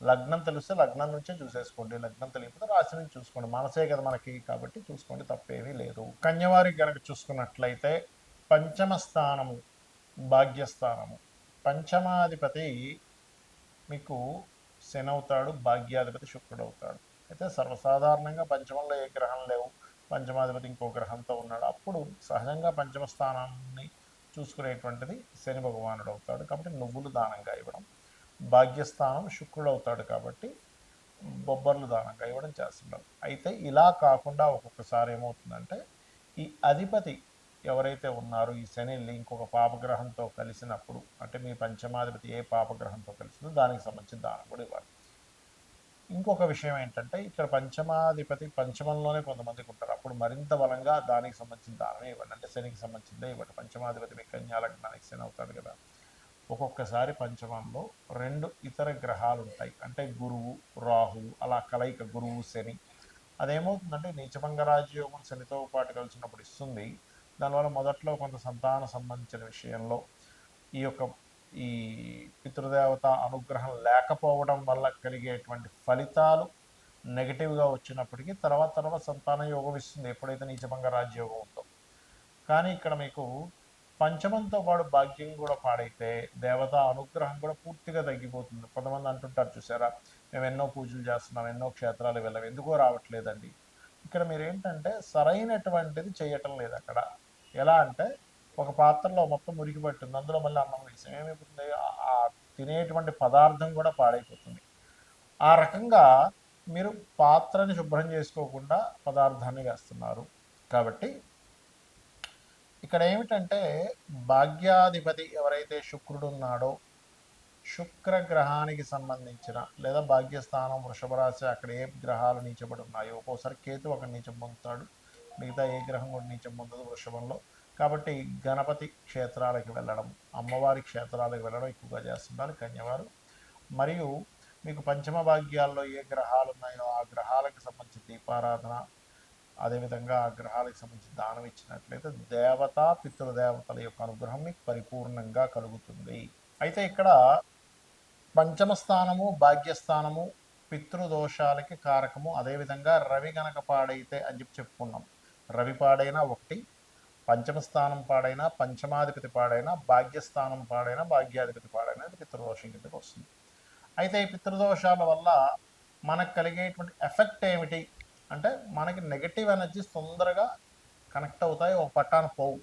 లగ్నం తెలిస్తే లగ్నం నుంచే చూసేసుకోండి లగ్నం తెలియకపోతే రాశి నుంచి చూసుకోండి. మనసే కదా మనకి కాబట్టి చూసుకోండి తప్పేమీ లేదు. కన్యవారికి కనుక చూసుకున్నట్లయితే పంచమ స్థానము భాగ్యస్థానము. పంచమాధిపతి మీకు శని అవుతాడు భాగ్యాధిపతి శుక్రుడు అవుతాడు అయితే సర్వసాధారణంగా పంచమంలో ఏ గ్రహం లేవు. పంచమాధిపతి ఇంకో గ్రహంతో ఉన్నాడు. అప్పుడు సహజంగా పంచమ స్థానాన్ని చూసుకునేటువంటిది శని భగవానుడు అవుతాడు కాబట్టి నువ్వులు దానంగా ఇవ్వడం భాగ్యస్థానం శుక్రుడు అవుతాడు కాబట్టి బొబ్బర్లు దానంగా ఇవ్వడం చేస్తుంటారు అయితే ఇలా కాకుండా ఒక్కొక్కసారి ఏమవుతుందంటే ఈ అధిపతి ఎవరైతే ఉన్నారో ఈ శని ఇంకొక పాపగ్రహంతో కలిసినప్పుడు అంటే మీ పంచమాధిపతి ఏ పాపగ్రహంతో కలిసిందో దానికి సంబంధించిన దానం కూడా ఇవ్వాలి. ఇంకొక విషయం ఏంటంటే ఇక్కడ పంచమాధిపతి పంచమంలోనే కొంతమందికి ఉంటారు. అప్పుడు మరింత బలంగా దానికి సంబంధించిన దానమే ఇవ్వండి. అంటే శనికి సంబంధించిందే ఇవ్వండి పంచమాధిపతి మీ కన్యాలగ్నానికి శని అవుతాడు కదా. ఒక్కొక్కసారి పంచమంలో రెండు ఇతర గ్రహాలు ఉంటాయి అంటే గురువు రాహువు అలా కలయిక గురువు శని. అదేమవుతుందంటే నీచభంగ రాజయోగం శనితో పాటు కలిసినప్పుడు ఇస్తుంది. దానివల్ల మొదట్లో కొంత సంతాన సంబంధించిన విషయంలో ఈ యొక్క ఈ పితృదేవత అనుగ్రహం లేకపోవడం వల్ల కలిగేటువంటి ఫలితాలు నెగిటివ్గా వచ్చినప్పటికీ తర్వాత తర్వాత సంతాన యోగం ఇస్తుంది. ఎప్పుడైతే నీచభంగ రాజయోగం ఉందో. కానీ ఇక్కడ మీకు పంచమంతో పాటు భాగ్యం కూడా పాడైతే దేవత అనుగ్రహం కూడా పూర్తిగా తగ్గిపోతుంది. కొంతమంది అంటుంటారు చూసారా మేము ఎన్నో పూజలు చేస్తున్నాం ఎన్నో క్షేత్రాలు వెళ్ళాం ఎందుకో రావట్లేదండి. ఇక్కడ మీరు ఏంటంటే సరైనటువంటిది చేయటం లేదు అక్కడ. ఎలా అంటే ఒక పాత్రలో మొత్తం మురికి పట్టింది అందులో మళ్ళీ అన్నం వేసాం. ఏమైపోతుంది? ఆ తినేటువంటి పదార్థం కూడా పాడైపోతుంది. ఆ రకంగా మీరు పాత్రని శుభ్రం చేసుకోకుండా పదార్థాన్ని వేస్తున్నారు. కాబట్టి ఇక్కడ ఏమిటంటే భాగ్యాధిపతి ఎవరైతే శుక్రుడు ఉన్నాడో శుక్ర గ్రహానికి సంబంధించిన లేదా భాగ్యస్థానం వృషభ రాశి అక్కడ ఏ గ్రహాలు నీచబడి ఉన్నాయో ఒక్కోసారి కేతు ఒక నీచం పొందుతాడు మిగతా ఏ గ్రహం కూడా నీచం పొందదు వృషభంలో. కాబట్టి గణపతి క్షేత్రాలకు వెళ్ళడం అమ్మవారి క్షేత్రాలకు వెళ్ళడం ఎక్కువగా చేస్తున్నారు కన్యవారు. మరియు మీకు పంచమ భాగ్యాల్లో ఏ గ్రహాలు ఉన్నాయో ఆ గ్రహాలకు సంబంధించి దీపారాధన అదేవిధంగా ఆ గ్రహాలకు సంబంధించి దానం ఇచ్చినట్లయితే దేవత పితృదేవతల యొక్క అనుగ్రహం మీకు పరిపూర్ణంగా కలుగుతుంది. అయితే ఇక్కడ పంచమ స్థానము భాగ్యస్థానము పితృదోషాలకి కారకము. అదేవిధంగా రవి గనక పాడైతే అని చెప్పి చెప్పుకున్నాం. రవి పాడైనా ఒకటి పంచమ స్థానం పాడైనా పంచమాధిపతి పాడైనా భాగ్యస్థానం పాడైనా భాగ్యాధిపతి పాడైనా అది పితృదోషం కిందకి వస్తుంది. అయితే ఈ పితృదోషాల వల్ల మనకు కలిగేటువంటి ఎఫెక్ట్ ఏమిటి? అంటే మనకి నెగటివ్ ఎనర్జీస్ తొందరగా కనెక్ట్ అవుతాయి ఒక పట్టాన పోవు.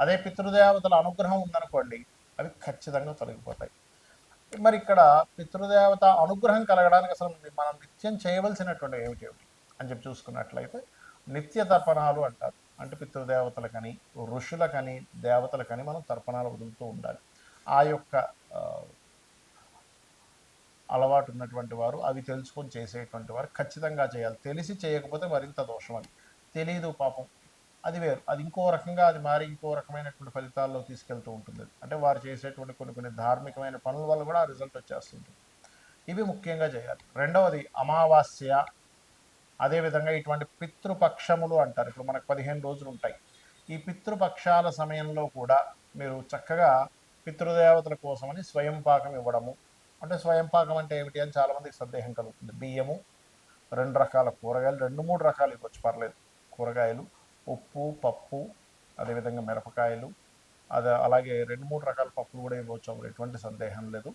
అదే పితృదేవతల అనుగ్రహం ఉందనుకోండి అవి ఖచ్చితంగా తొలగిపోతాయి. మరి ఇక్కడ పితృదేవత అనుగ్రహం కలగడానికి అసలు మనం నిత్యం చేయవలసినటువంటి ఏమిటి ఏమిటి? అని చెప్పి చూసుకున్నట్లయితే నిత్య తర్పణాలు అంటారు. అంటే పితృదేవతలకని ఋషులకని దేవతలకని మనం తర్పణాలు వదులుతూ ఉండాలి. ఆ యొక్క అలవాటు ఉన్నటువంటి వారు అవి తెలుసుకొని చేసేటువంటి వారు ఖచ్చితంగా చేయాలి. తెలిసి చేయకపోతే మరింత దోషం అని తెలియదు పాపం. అది వేరు. అది ఇంకో రకంగా అది మారి ఇంకో రకమైనటువంటి ఫలితాల్లో తీసుకెళ్తూ ఉంటుంది. అంటే వారు చేసేటువంటి కొన్ని కొన్ని ధార్మికమైన పనుల వల్ల కూడా ఆ రిజల్ట్ వచ్చేస్తుంటుంది. ఇవి ముఖ్యంగా చేయాలి. రెండవది అమావాస్య. అదేవిధంగా ఇటువంటి పితృపక్షములు అంటారు. ఇప్పుడు మనకు పదిహేను రోజులు ఉంటాయి. ఈ పితృపక్షాల సమయంలో కూడా మీరు చక్కగా పితృదేవతల కోసమని స్వయం పాకం ఇవ్వడము అంటే స్వయం పాకం అంటే ఏమిటి అని చాలామందికి సందేహం కలుగుతుంది. బియ్యము రెండు రకాల కూరగాయలు రెండు మూడు రకాలు ఇవ్వచ్చు పర్లేదు. కూరగాయలు ఉప్పు పప్పు అదేవిధంగా మిరపకాయలు అది అలాగే రెండు మూడు రకాల పప్పులు కూడా ఇవ్వచ్చు అప్పుడు ఎటువంటి సందేహం లేదు.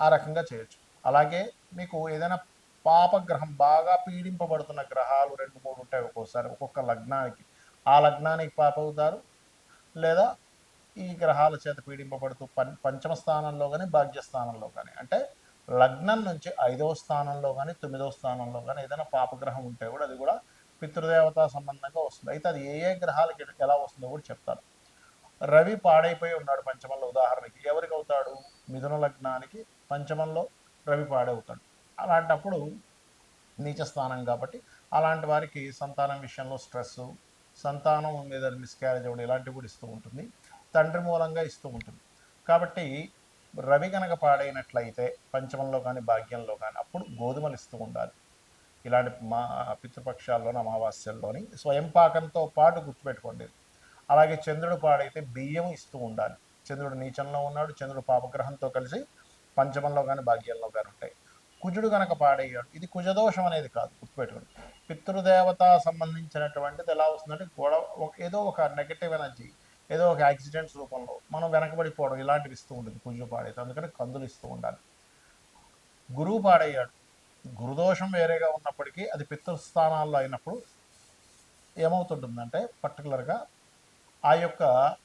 ఆ రకంగా చేయొచ్చు. అలాగే మీకు ఏదైనా పాపగ్రహం బాగా పీడింపబడుతున్న గ్రహాలు రెండు మూడు ఉంటాయి ఒక్కోసారి. ఒక్కొక్క లగ్నానికి. ఆ లగ్నానికి పాప అవుతారు లేదా ఈ గ్రహాల చేత పీడింపబడుతూ పం పంచమ స్థానంలో కానీ భాగ్యస్థానంలో కానీ అంటే లగ్నం నుంచి ఐదవ స్థానంలో కానీ తొమ్మిదవ స్థానంలో కానీ ఏదైనా పాపగ్రహం ఉంటే కూడా అది కూడా పితృదేవత సంబంధంగా వస్తుంది. అయితే అది ఏ ఏ గ్రహాలకి ఎలా వస్తుందో కూడా చెప్తాను రవి పాడైపోయి ఉన్నాడు పంచమంలో. ఉదాహరణకి ఎవరికి అవుతాడు? మిథున లగ్నానికి పంచమంలో రవి పాడవుతాడు అలాంటప్పుడు నీచ స్థానం కాబట్టి అలాంటి వారికి సంతానం విషయంలో స్ట్రెస్ సంతానం మీద మిస్క్యారేజ్ అవ్వడం ఇలాంటివి కూడా ఇస్తూ ఉంటుంది. తండ్రి మూలంగా ఇస్తూ ఉంటుంది. కాబట్టి రవి కనుక పాడైనట్లయితే పంచమంలో కానీ భాగ్యంలో కానీ అప్పుడు గోధుమలు ఇస్తూ ఉండాలి. ఇలాంటి మా పితృపక్షాల్లోని అమావాస్యల్లోని స్వయం పాకంతో పాటు గుర్తుపెట్టుకోండి. అలాగే చంద్రుడు పాడైతే బియ్యం ఇస్తూ ఉండాలి. చంద్రుడు నీచంలో ఉన్నాడు చంద్రుడు పాపగ్రహంతో కలిసి పంచమంలో కానీ భాగ్యంలో కానీ ఉంటాయి. కుజుడు కనుక పాడయ్యాడు ఇది కుజదోషం అనేది కాదు గుర్తుపెట్టుకోండి. పితృదేవత సంబంధించినటువంటిది ఎలా వస్తుందంటే గొడవ ఏదో ఒక నెగటివ్ ఎనర్జీ ఏదో ఒక యాక్సిడెంట్స్ రూపంలో మనం వెనకబడిపోవడం ఇలాంటివి ఇస్తూ ఉంటుంది కుజుడు పాడైతే అందుకని కందులు ఇస్తూ ఉండాలి. గురువు పాడయ్యాడు. గురుదోషం వేరేగా ఉన్నప్పటికీ అది పితృస్థానాల్లో అయినప్పుడు ఏమవుతుంటుందంటే పర్టికులర్గా ఆ యొక్క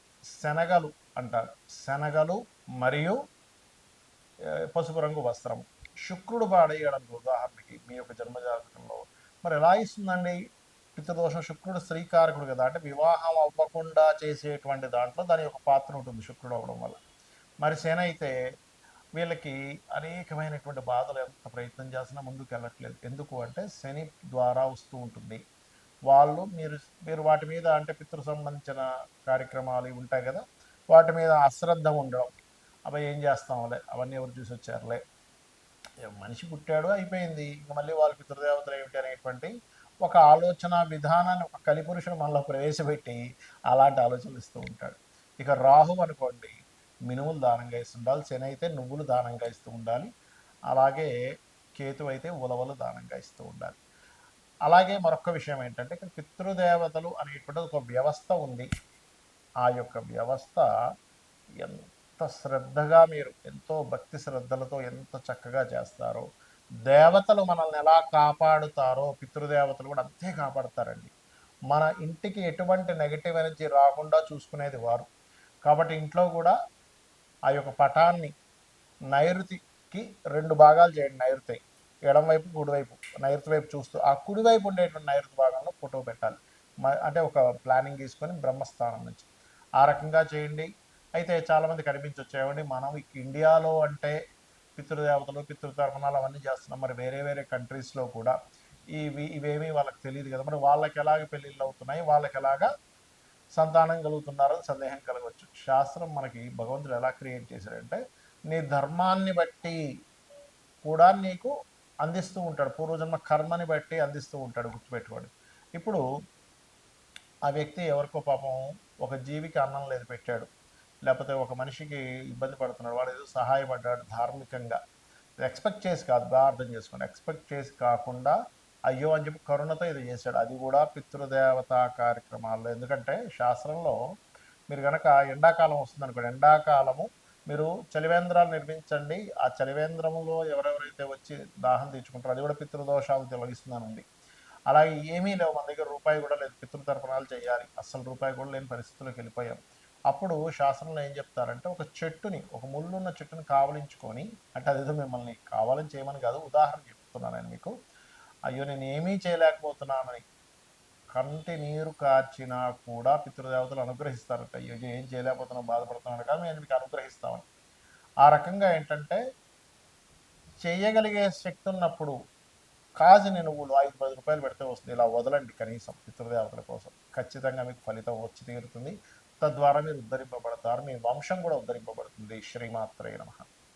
శనగలు అంటారు. శనగలు మరియు పసుపు రంగు వస్త్రము శుక్రుడు పాడయ్యడం ఉదాహరణకి మీ యొక్క జన్మజాతకంలో. మరి ఎలా ఇస్తుందండి? పితృదోషం శుక్రుడు స్త్రీకారకుడు కదా. అంటే వివాహం అవ్వకుండా చేసేటువంటి దాంట్లో దాని యొక్క పాత్ర ఉంటుంది శుక్రుడు అవ్వడం వల్ల. మరి శని అయితే వీళ్ళకి అనేకమైనటువంటి బాధలు ఎంత ప్రయత్నం చేసినా ముందుకు వెళ్ళట్లేదు. ఎందుకు అంటే శని ద్వారా వస్తూ ఉంటుంది. వాళ్ళు మీరు మీరు వాటి మీద అంటే పితృ సంబంధించిన కార్యక్రమాలు ఉంటాయి కదా. వాటి మీద అశ్రద్ధ ఉండడం. అవి ఏం చేస్తాంలే? అవన్నీ ఎవరు చూసి వచ్చారులే? మనిషి పుట్టాడు అయిపోయింది. ఇంక మళ్ళీ వాళ్ళ పితృదేవతలు ఏమిటి అనేటువంటి ఒక ఆలోచన విధానాన్ని ఒక కలిపురుషుడు మనలో ప్రవేశపెట్టి అలాంటి ఆలోచనలు ఇస్తూ ఉంటాడు. ఇక రాహు అనుకోండి మినుములు దానంగా ఇస్తుండాలి శని అయితే నువ్వులు దానంగా ఇస్తూ ఉండాలి అలాగే కేతు అయితే ఉలవలు దానంగా ఇస్తూ ఉండాలి. అలాగే మరొక విషయం ఏంటంటే ఇక్కడ పితృదేవతలు అనేటువంటి ఒక వ్యవస్థ ఉంది. ఆ యొక్క వ్యవస్థ ఎంత శ్రద్ధగా మీరు ఎంతో భక్తి శ్రద్ధలతో ఎంత చక్కగా చేస్తారో దేవతలు మనల్ని ఎలా కాపాడుతారో పితృదేవతలు కూడా అంతే కాపాడతారండి. మన ఇంటికి ఎటువంటి నెగటివ్ ఎనర్జీ రాకుండా చూసుకునేది వారు. కాబట్టి ఇంట్లో కూడా ఆ యొక్క పటాన్ని నైరుతికి రెండు భాగాలు చేయండి. నైరుతి ఎడం వైపు కుడివైపు నైరుతి వైపు చూస్తూ ఆ కుడివైపు ఉండేటువంటి నైరుతి భాగంలో ఫోటో పెట్టాలి. అంటే ఒక ప్లానింగ్ తీసుకొని బ్రహ్మస్థానం నుంచి. ఆ రకంగా చేయండి. అయితే చాలామంది కనిపించొచ్చేవండి మనం ఇండియాలో అంటే పితృదేవతలు పితృతర్పణాలు అవన్నీ చేస్తున్నాం మరి వేరే వేరే కంట్రీస్లో కూడా ఇవి ఇవేమీ వాళ్ళకి తెలియదు కదా. మరి వాళ్ళకి ఎలాగ పెళ్ళిళ్ళు అవుతున్నాయి? వాళ్ళకి ఎలాగా సంతానం కలుగుతున్నారని సందేహం కలగవచ్చు. శాస్త్రం మనకి భగవంతుడు ఎలా క్రియేట్ చేశాడంటే నీ ధర్మాన్ని బట్టి కూడా నీకు అందిస్తూ ఉంటాడు. పూర్వజన్మ కర్మని బట్టి అందిస్తూ ఉంటాడు గుర్తుపెట్టుకోండి. ఇప్పుడు ఆ వ్యక్తి ఎవరికో పాపం ఒక జీవికి అన్నం లేదు పెట్టాడు. లేకపోతే ఒక మనిషికి ఇబ్బంది పడుతున్నాడు వాడు ఏదో సహాయపడ్డాడు ధార్మికంగా. ఎక్స్పెక్ట్ చేసి కాదు బాగా అర్థం చేసుకోండి. ఎక్స్పెక్ట్ చేసి కాకుండా అయ్యో అని చెప్పి కరుణతో ఇది చేశాడు. అది కూడా పితృదేవత కార్యక్రమాల్లో. ఎందుకంటే శాస్త్రంలో మీరు కనుక ఎండాకాలం వస్తుంది అనుకోండి ఎండాకాలము మీరు చలివేంద్రాలు నిర్మించండి ఆ చలివేంద్రములో ఎవరెవరైతే వచ్చి దాహం తీర్చుకుంటారో అది కూడా పితృదోషాలు తొలగిస్తుందనండి అలాగే ఏమీ లేవు మన దగ్గర రూపాయి కూడా లేదు పితృతర్పణాలు చేయాలి. అస్సలు రూపాయి కూడా లేని పరిస్థితుల్లోకి వెళ్ళిపోయాం. అప్పుడు శాస్త్రంలో ఏం చెప్తారంటే ఒక చెట్టుని ఒక ముళ్ళున్న చెట్టుని కావలించుకొని అంటే అదేదో మిమ్మల్ని కావాలని చేయమని కాదు ఉదాహరణ చెప్తున్నాను నేను మీకు. అయ్యో నేను ఏమీ చేయలేకపోతున్నానని కంటి నీరు కార్చినా కూడా పితృదేవతలు అనుగ్రహిస్తారట. అయ్యో ఏం చేయలేకపోతున్నావు బాధపడుతున్నాను కానీ నేను మీకు అనుగ్రహిస్తామని. ఆ రకంగా ఏంటంటే చేయగలిగే శక్తి ఉన్నప్పుడు కాజుని నువ్వులు ఐదు పది రూపాయలు పెడితే వస్తుంది. ఇలా వదలండి కనీసం పితృదేవతల కోసం. ఖచ్చితంగా మీకు ఫలితం వచ్చి తీరుతుంది. తద్వారా మీరు ఉద్ధరింపబడతారు. మీ వంశం కూడా ఉద్ధరింపబడుతుంది. శ్రీమాత్రే నమ.